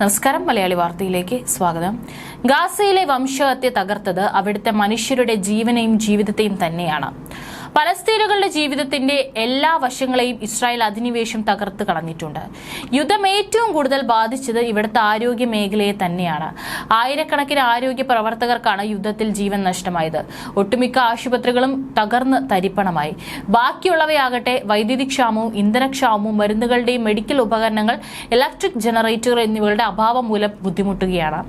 നമസ്കാരം. മലയാളി വാർത്തയിലേക്ക് സ്വാഗതം. ഗാസയിലെ വംശഹത്യ തകർത്തത് അവിടുത്തെ മനുഷ്യരുടെ ജീവനെയും ജീവിതത്തെയും തന്നെയാണ്. പലസ്തീനുകളുടെ ജീവിതത്തിന്റെ എല്ലാ വശങ്ങളെയും ഇസ്രായേൽ അധിനിവേശം തകർത്ത് കളഞ്ഞിട്ടുണ്ട്. യുദ്ധം ഏറ്റവും കൂടുതൽ ബാധിച്ചത് ഇവിടുത്തെ ആരോഗ്യ മേഖലയെ തന്നെയാണ്. ആയിരക്കണക്കിന് ആരോഗ്യ പ്രവർത്തകർക്കാണ് യുദ്ധത്തിൽ ജീവൻ നഷ്ടമായത്. ഒട്ടുമിക്ക ആശുപത്രികളും തകർന്ന് തരിപ്പണമായി. ബാക്കിയുള്ളവയാകട്ടെ വൈദ്യുതി ക്ഷാമവും ഇന്ധനക്ഷാമവും മരുന്നുകളുടെയും മെഡിക്കൽ ഉപകരണങ്ങൾ ഇലക്ട്രിക് ജനറേറ്റർ എന്നിവയുടെ അഭാവം മൂലം ബുദ്ധിമുട്ടുകയാണ്.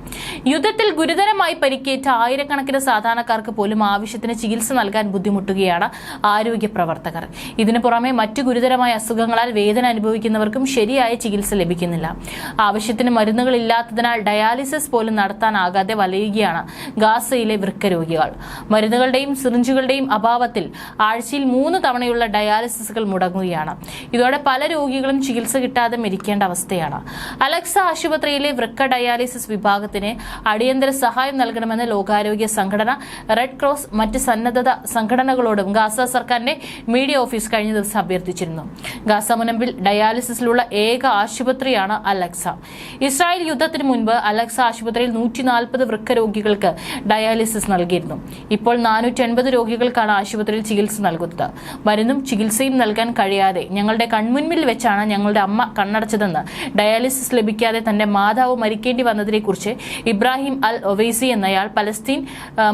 യുദ്ധത്തിൽ ഗുരുതരമായി പരിക്കേറ്റ ആയിരക്കണക്കിന് സാധാരണക്കാർക്ക് പോലും ആവശ്യത്തിന് ചികിത്സ നൽകാൻ ബുദ്ധിമുട്ടുകയാണ് ആരോഗ്യ പ്രവർത്തകർ. ഇതിനു പുറമെ മറ്റു ഗുരുതരമായ അസുഖങ്ങളാൽ വേദന അനുഭവിക്കുന്നവർക്കും ശരിയായ ചികിത്സ ലഭിക്കുന്നില്ല. ആവശ്യത്തിന് മരുന്നുകൾ ഇല്ലാത്തതിനാൽ ഡയാലിസിസ് പോലും നടത്താനാകാതെ വലയുകയാണ് ഗാസയിലെ വൃക്ക രോഗികൾ മരുന്നുകളുടെയും സിറിഞ്ചുകളുടെയും അഭാവത്തിൽ ആഴ്ചയിൽ മൂന്ന് തവണയുള്ള ഡയാലിസിസുകൾ മുടങ്ങുകയാണ്. ഇതോടെ പല രോഗികളും ചികിത്സ കിട്ടാതെ മരിക്കേണ്ട അവസ്ഥയാണ്. അലക്സ ആശുപത്രിയിലെ വൃക്ക ഡയാലിസിസ് വിഭാഗത്തിന് അടിയന്തര സഹായം നൽകണമെന്ന് ലോകാരോഗ്യ സംഘടന റെഡ് ക്രോസ് മറ്റ് സന്നദ്ധത സംഘടനകളോടും ഗാസ സർക്കാരിന്റെ മീഡിയ ഓഫീസ് കഴിഞ്ഞ ദിവസം അഭ്യർത്ഥിച്ചിരുന്നു. ഗാസ മുനമ്പിൽ ഡയാലിസിസിലുള്ള ഏക ആശുപത്രിയാണ് അലക്സ. ഇസ്രായേൽ യുദ്ധത്തിന് മുൻപ് അലക്സ ആശുപത്രിയിൽ നൂറ്റി നാൽപ്പത് വൃക്ക രോഗികൾക്ക് ഡയാലിസിസ് നൽകിയിരുന്നു. ഇപ്പോൾ നാനൂറ്റി അൻപത് രോഗികൾക്കാണ് ആശുപത്രിയിൽ ചികിത്സ നൽകുന്നത്. മരുന്നും ചികിത്സയും നൽകാൻ കഴിയാതെ ഞങ്ങളുടെ കൺമുൻപിൽ വെച്ചാണ് ഞങ്ങളുടെ അമ്മ കണ്ണടച്ചതെന്ന് ഡയാലിസിസ് ലഭിക്കാതെ തന്റെ മാതാവ് മരിക്കേണ്ടി വന്നതിനെക്കുറിച്ച് ഇബ്രാഹിം അൽ ഒവൈസി എന്നയാൾ പലസ്തീൻ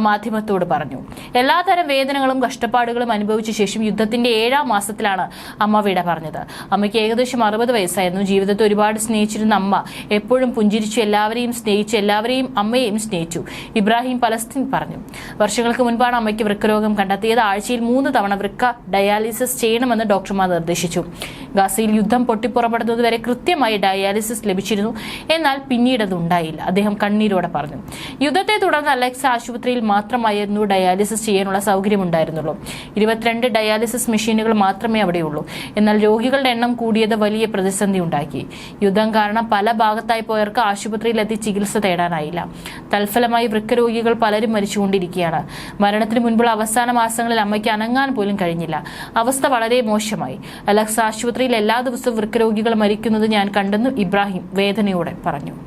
മാധ്യമത്തോട് പറഞ്ഞു. എല്ലാതരം വേദനകളും കഷ്ടപ്പാടുകളും അനുഭവിച്ച ശേഷം യുദ്ധത്തിന്റെ ഏഴാം മാസത്തിലാണ് അമ്മ വിട പറഞ്ഞത്. അമ്മയ്ക്ക് ഏകദേശം അറുപത് വയസ്സായിരുന്നു. ജീവിതത്തെ ഒരുപാട് സ്നേഹിച്ചിരുന്ന അമ്മ എപ്പോഴും പുഞ്ചിരിച്ചു എല്ലാവരെയും സ്നേഹിച്ചു എല്ലാവരെയും അമ്മയെയും സ്നേഹിച്ചു. ഇബ്രാഹിം പലസ്തീൻ പറഞ്ഞു. വർഷങ്ങൾക്ക് മുൻപാണ് അമ്മയ്ക്ക് വൃക്കരോഗം കണ്ടെത്തിയത്. ആഴ്ചയിൽ മൂന്ന് തവണ വൃക്ക ഡയാലിസിസ് ചെയ്യണമെന്ന് ഡോക്ടർമാർ നിർദ്ദേശിച്ചു. ഗാസയിൽ യുദ്ധം പൊട്ടിപ്പുറപ്പെടുന്നതുവരെ കൃത്യമായി ഡയാലിസിസ് ലഭിച്ചിരുന്നു. എന്നാൽ പിന്നീട് അത് ഉണ്ടായില്ല. അദ്ദേഹം കണ്ണീരോടെ പറഞ്ഞു. യുദ്ധത്തെ തുടർന്ന് അലക്സ ആശുപത്രിയിൽ മാത്രമായിരുന്നു ഡയാലിസിസ് ചെയ്യാനുള്ള സൗകര്യം ഉണ്ടായിരുന്നുള്ളൂ ഇരുപത്തിരണ്ട് ഡയാലിസിസ് മെഷീനുകൾ മാത്രമേ അവിടെയുള്ളൂ. എന്നാൽ രോഗികളുടെ എണ്ണം കൂടിയത് വലിയ പ്രതിസന്ധി ഉണ്ടാക്കി. യുദ്ധം കാരണം പല ഭാഗത്തായി പോയവർക്ക് ആശുപത്രിയിലെത്തി ചികിത്സ തേടാനായില്ല. തൽഫലമായി വൃക്കരോഗികൾ പലരും മരിച്ചുകൊണ്ടിരിക്കുകയാണ്. മരണത്തിന് മുൻപുള്ള അവസാന മാസങ്ങളിൽ അമ്മയ്ക്ക് അനങ്ങാൻ പോലും കഴിഞ്ഞില്ല. അവസ്ഥ വളരെ മോശമായി. അലക്സ് ആശുപത്രിയിൽ എല്ലാ ദിവസവും വൃക്കരോഗികൾ മരിക്കുന്നത് ഞാൻ കണ്ടെന്നും ഇബ്രാഹിം വേദനയോടെ പറഞ്ഞു.